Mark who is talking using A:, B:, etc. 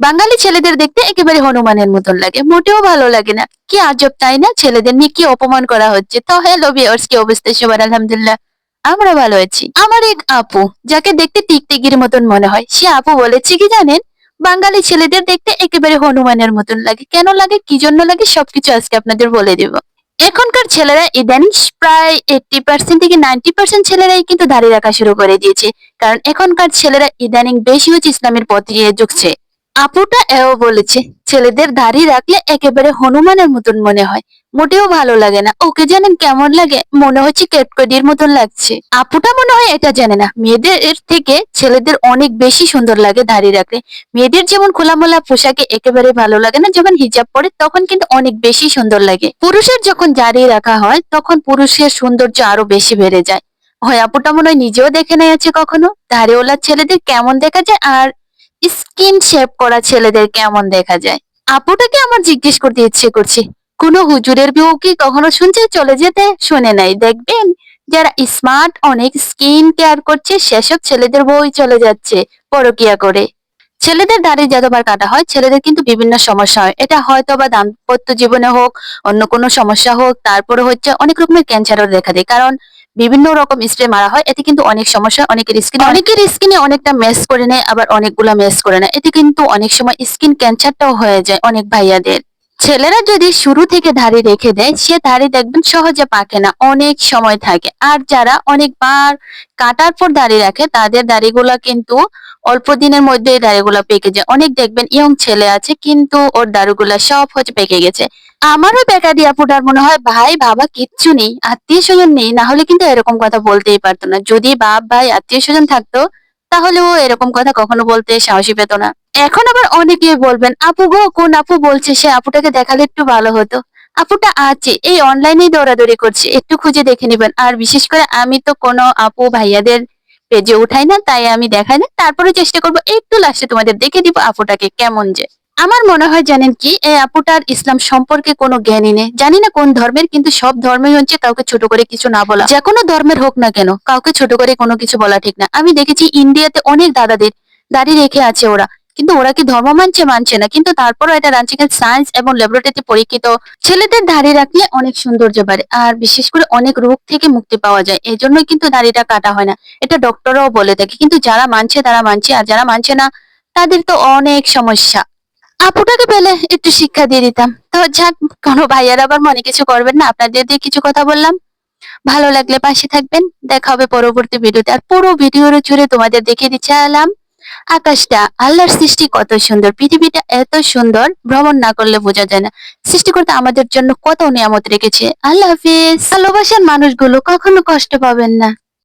A: বাঙালি ছেলেদের দেখতে একেবারে হনুমানের মতন লাগে। মোটেও ভালো লাগে না। কি আজব, তাই না? ছেলেদের নিয়ে কি অপমান করা হচ্ছে? তো হ্যালো ভিউয়ার্স কি অবস্থা? সবার আলহামদুলিল্লাহ, আমরা ভালো আছি। আমার এক আপু, যাকে দেখতে টিকটিকির মতন মনে হয়, সে আপু বলেছে কি জানেন? বাঙালি ছেলেদের দেখতে একেবারে হনুমানের মতন লাগে। কেন লাগে? কি জন্য লাগে? সবকিছু আজকে আপনাদের বলে দেব। এখনকার ছেলেরা ইদানিং প্রায় এইটটি পার্সেন্ট থেকে নাইনটি পার্সেন্ট ছেলেরাই কিন্তু দাড়ি রাখা শুরু করে দিয়েছে। কারণ এখনকার ছেলেরা ইদানিং বেশি হচ্ছে ইসলামের পথ দিয়ে ঝুঁকছে। আপুটা এও বলেছে, ছেলেদের দাড়ি রাখলে একেবারে হনুমানের মতন মনে হয়। মোটেও ভালো লাগে না। ওকে জানেন কেমন লাগে? মনে হচ্ছে কেটকডির মতন লাগছে। আপুটা মনে হয় এটা জানে না। মেয়েদের থেকে ছেলেদের অনেক বেশি সুন্দর লাগে দাড়ি রাখলে। মেয়েদের যেমন খোলামোলা পোশাকে একেবারে ভালো লাগে না, যখন হিজাব পরে, তখন কিন্তু অনেক বেশি সুন্দর লাগে। পুরুষের যখন দাড়ি রাখা হয়, তখন পুরুষের সৌন্দর্য আরও বেশি বেড়ে যায়। হয় আপুটা মনে হয় নিজেও দেখে নিয়েছে কখনো? দাড়িওয়ালা ছেলেদের কেমন দেখা যায় আর স্কিন শেপ করা ছেলেদের কেমন দেখা যায়। আপুটাকে আমার জিজ্ঞেস করতে ইচ্ছে করছে, কোনো হুজুরের বউ কি কখনো শুনছে? চলে যেতে, শুনে নাই। দেখবেন, যারা স্মার্ট অনেক স্কিন কেয়ার করছে, সেসব ছেলেদের বউই চলে যাচ্ছে, পরকিয়া করে। ছেলেদের দাড়ি যতবার কাটা হয়, ছেলেদের কিন্তু বিভিন্ন সমস্যা হয়। এটা হয়তো বা দাম্পত্য জীবনে হোক, অন্য কোনো সমস্যা হোক, তারপরে হচ্ছে অনেক রকমের ক্যান্সারও দেখা দেয়। কারণ বিভিন্ন রকম স্প্রে মারা হয়, এতে কিন্তু অনেক সমস্যা অনেকের স্কিন অনেকের স্কিনে অনেকটা মেস করে নেয়, আবার অনেকগুলা মেস করে নেয়। এতে কিন্তু অনেক সময় স্কিন ক্যান্সারটাও হয়ে যায় অনেক ভাইয়াদের। ছেলেরা যদি শুরু থেকে দাড়ি রেখে দেয়, সে দাড়ি দেখবেন সহজে পাকে না, অনেক সময় থাকে। আর যারা অনেকবার কাটার পর দাড়ি রাখে, তাদের দাড়িগুলা কিন্তু অল্প দিনের মধ্যে দাড়িগুলা পেকে যায়। অনেক দেখবেন ইয়ং ছেলে আছে, কিন্তু ওর দাড়িগুলা সব হচ্ছে পেকে গেছে। আমারও বেকা দিয়া ফুটার মনে হয়, ভাই, বাবা কিচ্ছু নেই আত্মীয় স্বজন নেই। না হলে কিন্তু এরকম কথা বলতেই পারতো না। যদি বাপ, ভাই আত্মীয় স্বজন থাকতো, তাহলে ও এরকম কথা কখনো বলতে সাহসী পেত না। এখন আবার অনেকে বলবেন, আপু গো, কোন আপু বলছে? সে আপুটাকে দেখালে একটু ভালো হতো। আপুটা আছে, এই অনলাইনেই দৌড়াদৌড়ি করছে। একটু খুঁজে দেখে নেবেন। আর বিশেষ করে আমি তো কোনো আপু ভাইয়াদের পেজে উঠাই না, তাই আমি দেখাই না। তারপরে চেষ্টা করব, একটু লাস্টে তোমাদের দেখে দিব আপুটাকে কেমন যে। আমার মনে হয় জানেন কি, এই আপুটার ইসলাম সম্পর্কে কোনো জ্ঞানই নেই। জানি না কোন ধর্মের, কিন্তু সব ধর্মই হচ্ছে কাউকে ছোট করে কিছু না বলা। যে কোনো ধর্মের হোক না কেন, কাউকে ছোট করে কোনো কিছু বলা ঠিক না। আমি দেখেছি ইন্ডিয়াতে অনেক দাদাদের, দাড়ি রেখে আছে ওরা। কিন্তু ওরা কি ধর্ম মানছে মানছে না। কিন্তু তারপরও এটা রাঞ্চিকাল সায়েন্স এবং ল্যাবরেটরিতে পরীক্ষিত। ছেলেদের দাড়ি রাখলে অনেক সৌন্দর্য বাড়ে, আর বিশেষ করে অনেক রোগ থেকে মুক্তি পাওয়া যায়। এই জন্যই কিন্তু দাড়িটা কাটা হয় না। এটা ডক্টররাও বলে থাকে। কিন্তু যারা মানছে, তারা মানছে, আর যারা মানছে না, তাদের তো অনেক সমস্যা। আপুটাকে পেলে একটু শিক্ষা দিয়ে দিতাম। তো যাক, কোনো ভাইয়ার আবার মনে কিছু করবেন না, আপনাদের দিয়ে কিছু কথা বললাম। ভালো লাগলে পাশে থাকবেন, দেখা হবে পরবর্তী ভিডিওতে। আর পুরো ভিডিওর জুড়ে তোমাদের দেখিয়ে দিচ্ছে, আলাম। আকাশটা, আল্লাহর সৃষ্টি কত সুন্দর, পৃথিবীটা এত সুন্দর, ভ্রমণ না করলে বোঝা যায় না। সৃষ্টিকর্তা আমাদের জন্য কত নিয়ামত রেখেছে। আল্লাহ হাফিজ। ভালোবাসার মানুষগুলো কখনো কষ্ট পাবেন না।